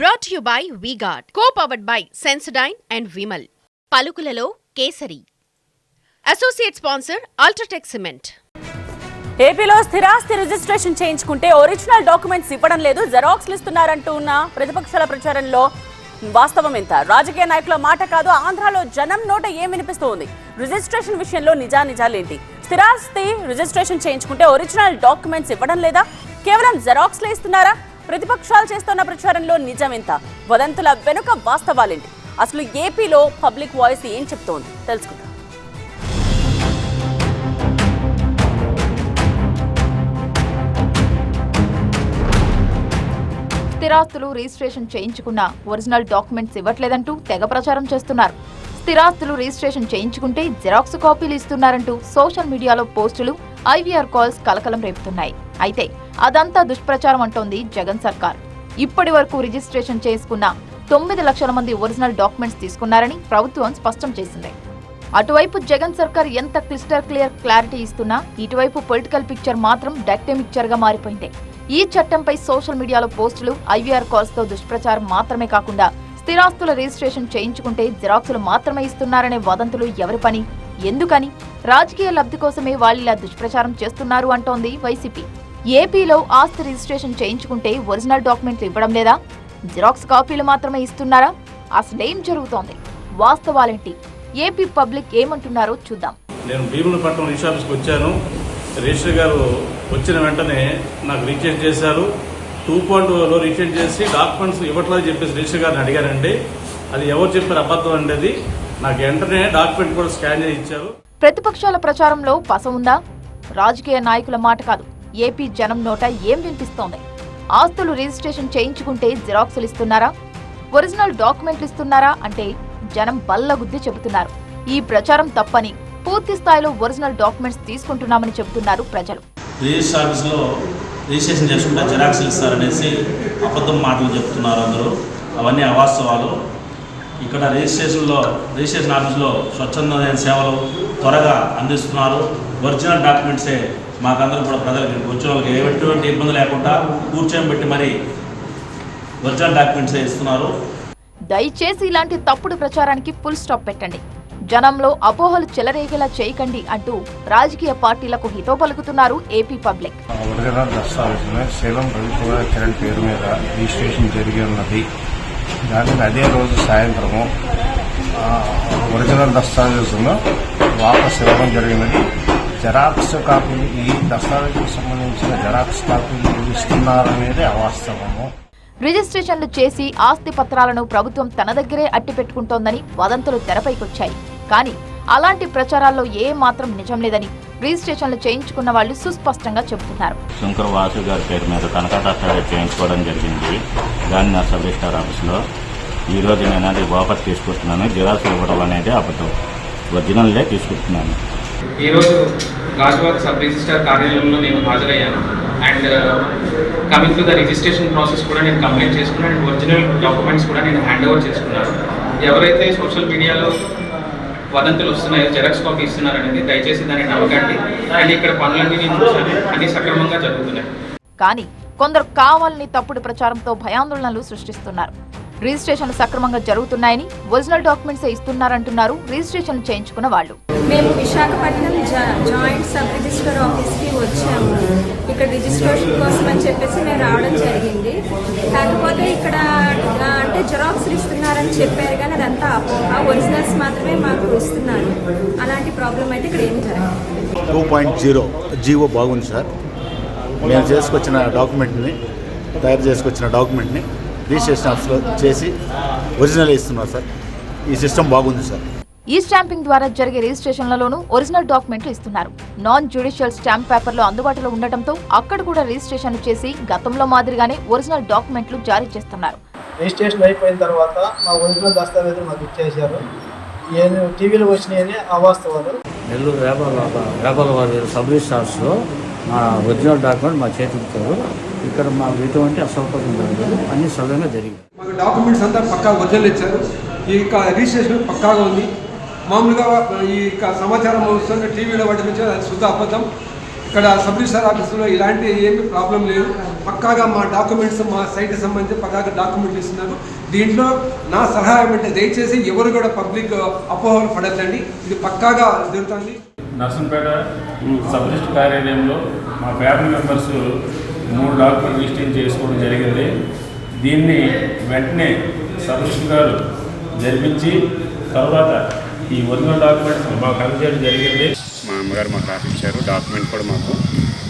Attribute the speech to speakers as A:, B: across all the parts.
A: Brought you by VGuard co powered by Sensodyne and Vimal పలుకులలో kesari. Associate sponsor UltraTech cement
B: ఏపీలో స్థిరాస్తి registration చేయించుకుంటే original documents ఇవ్వడం లేదు జెరాక్స్లు ఇస్తున్నారంటూ ఉన్న ప్రతిపక్షాల ప్రచారంలో వాస్తవం ఎంత? రాజకీయ నాయకుల మాట కాదు ఆంధ్రాలో జనం నోట ఏం వినిపిస్తోంది? రిజిస్ట్రేషన్ విషయంలో నిజానిజాలేంటి? స్థిరాస్తి రిజిస్ట్రేషన్ చేయించుకుంటే ఒరిజినల్ డాక్యుమెంట్స్ ఇవ్వడం లేదా? కేవలం జెరాక్స్లే ఇస్తున్నారా? ప్రతిపక్షాలు చేస్తున్న ప్రచారంలో నిజం వదంతుల వెనుక వాస్తవాలేంటి? అసలు ఏపీలో పబ్లిక్ వాయిస్ ఏం చెప్తోంది? తెలుసుకుందాం.
C: స్థిరాస్తులు రిజిస్ట్రేషన్ చేయించుకున్న ఒరిజినల్ డాక్యుమెంట్స్ ఇవ్వట్లేదంటూ తెగ ప్రచారం చేస్తున్నారు. స్థిరాస్తులు రిజిస్ట్రేషన్ చేయించుకుంటే జిరాక్స్ కాపీలు ఇస్తున్నారంటూ సోషల్ మీడియాలో పోస్టులు ఐవీఆర్ కాల్స్ కలకలం రేపుతున్నాయి. అయితే అదంతా దుష్ప్రచారం అంటోంది జగన్ సర్కార్. ఇప్పటి వరకు రిజిస్ట్రేషన్ చేసుకున్న తొమ్మిది లక్షల మంది ఒరిజినల్ డాక్యుమెంట్స్ తీసుకున్నారని ప్రభుత్వం స్పష్టం చేసింది. అటువైపు జగన్ సర్కార్ ఎంత క్లిస్టర్ క్లియర్ క్లారిటీ ఇస్తున్నా ఇటువైపు పొలిటికల్ పిక్చర్ మాత్రం డక్టెమిక్చర్గా మారిపోయింది. ఈ చట్టంపై సోషల్ మీడియాలో పోస్టులు ఐవీఆర్ కాల్స్తో దుష్ప్రచారం మాత్రమే కాకుండా స్థిరాస్తుల రిజిస్ట్రేషన్ చేయించుకుంటే జిరాక్సులు మాత్రమే ఇస్తున్నారనే వదంతులు ఎవరి పని? ఎందుకని? రాజకీయ లబ్ధి కోసమే వాళ్ళిలా దుష్ప్రచారం చేస్తున్నారు అంటోంది వైసీపీ. ఏపీలో ఆస్తి రిజిస్ట్రేషన్ చేయించుకుంటే ఒరిజినల్ డాక్యుమెంట్లు ఇవ్వడం లేదా? జిరాక్స్ కాపీలు మాత్రమే ఇస్తున్నారా? అసలేం జరుగుతోంది? వాస్తవాలేంటి? ఏపీ పబ్లిక్ ఏమంటున్నారో చూద్దాం.
D: నేను భీములపట్నం రిజిస్టర్ ఆఫీస్కి వచ్చాను. రిజిస్టర్ గారు వచ్చిన వెంటనే నాకు రీచెక్ చేశారు. టూ పాయింట్లో రీచెక్ చేసి డాక్యుమెంట్స్ ఇవ్వట్లేదు చెప్పేసి రిజిస్టర్ గారిని అడిగానండి అది ఎవరు చెప్పారు అబద్ధం అండి నాకు వెంటనే డాక్యుమెంట్ కూడా స్కాన్ చేసి ఇచ్చారు.
C: ప్రతిపక్షాల ప్రచారంలో పస ఉందా? రాజకీయ నాయకుల మాట కాదు. ఏపీ జనం నోట ఏం వినిపిస్తోంది? ఆస్తులు రిజిస్ట్రేషన్ చేయించుకుంటే జిరాక్సులు ఇస్తున్నారా? ఒరిజినల్ డాక్యుమెంట్లు ఇస్తున్నారా? అంటే జనం బల్లగుద్ది చెబుతున్నారు. ఈ ప్రచారం తప్పని పూర్తి స్థాయిలో ఒరిజినల్ డాక్యుమెంట్స్ తీసుకుంటున్నామని చెబుతున్నారు ప్రజలు.
E: రిజిస్టర్ ఆఫీస్లో రిజిస్ట్రేషన్ చేసుకుంటే జిరాక్స్లు ఇస్తారనేసి అబద్ధం మాటలు చెప్తున్నారు అందరూ. అవన్నీ అవాస్తవాలు. ఇక్కడ రిజిస్ట్రేషన్లో రిజిస్ట్రేషన్ ఆఫీస్లో స్వచ్ఛందమైన సేవలు త్వరగా అందిస్తున్నారు. ఒరిజినల్ డాక్యుమెంట్సే మాకందరూ కూడా ప్రజలకి వచ్చిన వాళ్ళకి ఎటువంటి ఇబ్బంది లేకుండా కూర్చోబెట్టి మరి ఒరిజినల్ డాక్యుమెంట్సే ఇస్తున్నారు.
C: దయచేసి ఇలాంటి తప్పుడు ప్రచారానికి ఫుల్ స్టాప్ పెట్టండి. జనంలో అపోహలు చెలరేగేలా చేయకండి అంటూ రాజకీయ పార్టీలకు హితో పలుకుతున్నారు ఏపీ పబ్లిక్.
F: ఒరిజినల్ దస్తావేజులో. శీలం రవికుమార్ కిరణ్ పేరు మీద రిజిస్ట్రేషన్ జరిగి ఉన్నది. దానిని అదే రోజు సాయంత్రము ఒరిజినల్ దస్తావేజును వాపస్ ఇవ్వడం జరిగినది. జెరాక్స్ కాపీలు ఈ దస్తావేజుకు సంబంధించిన జెరాక్స్ కాపీలు ఇస్తున్నారనేది అవాస్తవము.
C: రిజిస్ట్రేషన్లు చేసి ఆస్తి పత్రాలను ప్రభుత్వం తన దగ్గరే అట్టి పెట్టుకుంటోందని వదంతులు తెరపైకొచ్చాయి. కానీ అలాంటి ప్రచారాల్లో ఏ మాత్రం నిజం లేదని రిజిస్ట్రేషన్లు చేయించుకున్న వాళ్ళు సుస్పష్టంగా చెబుతున్నారు.
G: శంకర్ వాసు గారి పేరు మీద దస్తావేజ్ చేయించుకోవడం జరిగింది. దాన్ని నా సబ్ రిజిస్టార్ ఆఫీస్లో ఈ రోజు నేను అది వాపస్ తీసుకుంటున్నాను జిరాక్స్ ఇవ్వడం అనేది అబద్ధం. ఒరిజినల్లే తీసుకుంటున్నాను.
H: ఈరోజు గాజువాక సబ్ రిజిస్టార్ కార్యాలయంలో నేను హాజరయ్యాను. And coming to the registration process కూడా నేను కంప్లైంట్ చేసుకున్నాను. అండ్ ఒరిజినల్ డాక్యుమెంట్స్ కూడా నేను హ్యాండ్ ఓవర్ చేసుకున్నాను. ఎవరైతే సోషల్ మీడియాలో వదంతులు వస్తున్నాయో జెరాక్స్ కాపీ ఇస్తున్నారు అనేది దయచేసి దాన్ని నమ్మకండి. అండ్ ఇక్కడ పనులన్నీ నేను చూశాను. అన్ని సక్రమంగా జరుగుతున్నాయి.
C: కానీ కొందరు కావాలని తప్పుడు ప్రచారంతో భయాందోళనలు సృష్టిస్తున్నారు. రిజిస్ట్రేషన్లు సక్రమంగా జరుగుతున్నాయని ఒరిజినల్ డాక్యుమెంట్స్ ఇస్తున్నారంటున్నారు రిజిస్ట్రేషన్లు చేయించుకున్న వాళ్ళు.
I: మేము విశాఖపట్నం జా- జాయింట్ సబ్ రిజిస్టర్ ఆఫీస్కి వచ్చాము. ఇక్కడ రిజిస్ట్రేషన్ కోసం అని చెప్పేసి మేము రావడం జరిగింది. కాకపోతే ఇక్కడ అంటే జిరాక్స్ ఇస్తున్నారని చెప్పారు కానీ అదంతా అపోహ ఒరిజినల్స్ మాత్రమే మాకు ఇస్తున్నారు అలాంటి ప్రాబ్లం అయితే ఇక్కడ ఏమి జరగదు.
J: టూ పాయింట్ జీరో జీవో బాగుంది సార్. మేము చేసుకొచ్చిన డాక్యుమెంట్ని తయారు చేసుకొచ్చిన డాక్యుమెంట్ని రిజిస్ట్రేషన్ ఆఫీస్లో చేసి ఒరిజినల్ ఇస్తున్నారు సార్. ఈ సిస్టమ్ బాగుంది సార్.
C: ఈ స్టాంపింగ్ ద్వారా జరిగే రిజిస్ట్రేషన్లలోనూ ఒరిజినల్ డాక్యుమెంట్లు ఇస్తున్నారు. నాన్ జ్యుడిషియల్ స్టాంప్ పేపర్లు అందుబాటులో ఉండటంతో అక్కడ కూడా రిజిస్ట్రేషన్లు చేసి గతంలో మాదిరిగానే ఒరిజినల్ డాక్యుమెంట్లు జారీ చేస్తున్నారు.
K: రిజిస్ట్రేషన్ అయిపోయిన తర్వాత మా ఒరిజినల్ దస్తావేజులు మాకు ఇచ్చేశారు. ఏం టీవీలో వచ్చినాయని అవాస్తవాలు.
L: నెల్లూరు వేపాల వేపాల వారి సబ్ రిజిస్టార్స్లో మా ఒరిజినల్ డాక్యుమెంట్ మా చేతికి ఇచ్చారు. ఇక్కడ మాకు ఎటువంటి అసౌకర్యం జరగదు అన్ని సవ్యంగా జరిగింది.
K: మాకు డాక్యుమెంట్స్ అంతా పక్కా ఒరిజినల్ ఇచ్చారు. ఈ యొక్క రిజిస్ట్రేషన్ పక్కాగా ఉంది. మామూలుగా ఈ యొక్క సమాచారం వస్తుంది టీవీలో వాటి నుంచి అది శుద్ధ అబద్ధం.
M: ఇక్కడ సబ్ రిజిస్టర్ ఆఫీసులో ఇలాంటి ఏమీ ప్రాబ్లం లేదు. పక్కాగా మా డాక్యుమెంట్స్ మా సైట్కి సంబంధించి పక్కాగా డాక్యుమెంట్లు ఇస్తున్నారు. దీంట్లో నా సలహా ఏమంటే దయచేసి ఎవరు కూడా పబ్లిక్ అపోహలు పడద్దండి. ఇది పక్కాగా జరుగుతుంది.
D: నర్సంపేట సబ్ రిజిస్టర్ కార్యాలయంలో మా ఫ్యామిలీ మెంబర్స్ మూడు డాక్యుమెంట్ రిజిస్టర్ చేసుకోవడం జరిగింది. దీన్ని వెంటనే సబ్ రిజిస్టర్ గారు జరిపించి తర్వాత ఈ ఒరిజినల్ డాక్యుమెంట్స్ మాకు అందజేయడం జరిగింది.
N: అమ్మగారు మాకు రాసిచ్చారు. డాక్యుమెంట్ కూడా మాకు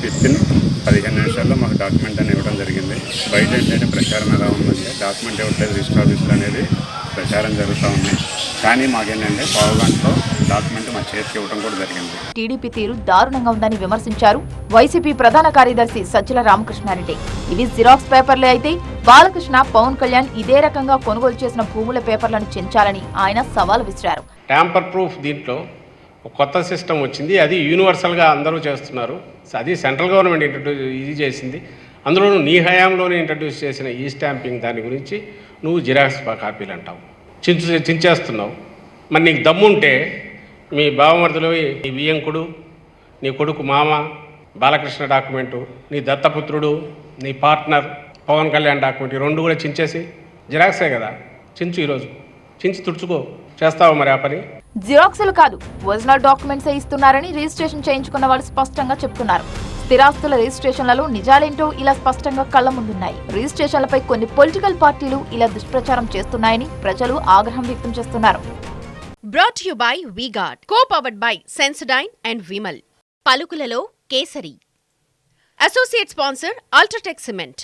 N: వితిన్ పదిహేను నిమిషాల్లో మాకు డాక్యుమెంట్ అని ఇవ్వడం జరిగింది. బయట ఏంటంటే ప్రచారం ఎలా ఉందంటే డాక్యుమెంట్ ఇవ్వట్లేదు రిజిస్టర్ ఆఫీసులు అనేది ప్రచారం జరుగుతూ ఉంది. కానీ మాకేంటంటే పావు గంటలో డాక్యుమెంట్ మా చేతికి ఇవ్వడం కూడా జరిగింది.
C: టీడీపీ తీరు దారుణంగా ఉందని విమర్శించారు వైసీపీ ప్రధాన కార్యదర్శి సజ్జల రామకృష్ణారెడ్డి. ఇవి జిరాక్స్ పేపర్లే అయితే బాలకృష్ణ పవన్ కళ్యాణ్ ఇదే రకంగా కొనుగోలు చేసిన భూముల పేపర్లను చెంచాలని ఆయన సవాల్ విసిరారు.
O: ట్యాంపర్ ప్రూఫ్ దీంట్లో ఒక కొత్త సిస్టమ్ వచ్చింది. అది యూనివర్సల్గా అందరూ చేస్తున్నారు. అది సెంట్రల్ గవర్నమెంట్ ఇంట్రడ్యూస్ ఇది చేసింది. అందులోనూ నీ హయాంలోనే ఇంట్రడ్యూస్ చేసిన ఈ స్టాంపింగ్ దాని గురించి నువ్వు జిరాక్స్ కాపీలు అంటావు. చించు చించేస్తున్నావు. మరి నీకు దమ్ముంటే మీ బావమరుదులు నీ వియంకుడు నీ కొడుకు మామ బాలకృష్ణ డాక్యుమెంటు నీ దత్తపుత్రుడు నీ పార్ట్నర్ పవన్ కళ్యాణ్ డాక్యుమెంట్ ఈ రెండు కూడా చించేసి జిరాక్సే కదా. చించు ఈరోజు. చించి తుడుచుకో. చేస్తావా మరి ఆ పని?
C: జిరాక్సులు కాదు ఒరిజినల్ డాక్యుమెంట్స్ ఇస్తున్నారని రిజిస్ట్రేషన్ చేయించుకున్న వాళ్ళు స్పష్టంగా చెప్తున్నారు. స్థిరాస్తుల రిజిస్ట్రేషన్లలో నిజాలేంటో ఇలా స్పష్టంగా కళ్ళ ముందున్నాయి. రిజిస్ట్రేషన్లపై కొన్ని పొలిటికల్ పార్టీలు ఇలా దుష్ప్రచారం చేస్తున్నాయని ప్రజలు ఆగ్రహం వ్యక్తం చేస్తున్నారు.
A: Brought you by VGuard co powered by Sensodyne and Vimal పలుకులలో kesari. Associate sponsor UltraTech cement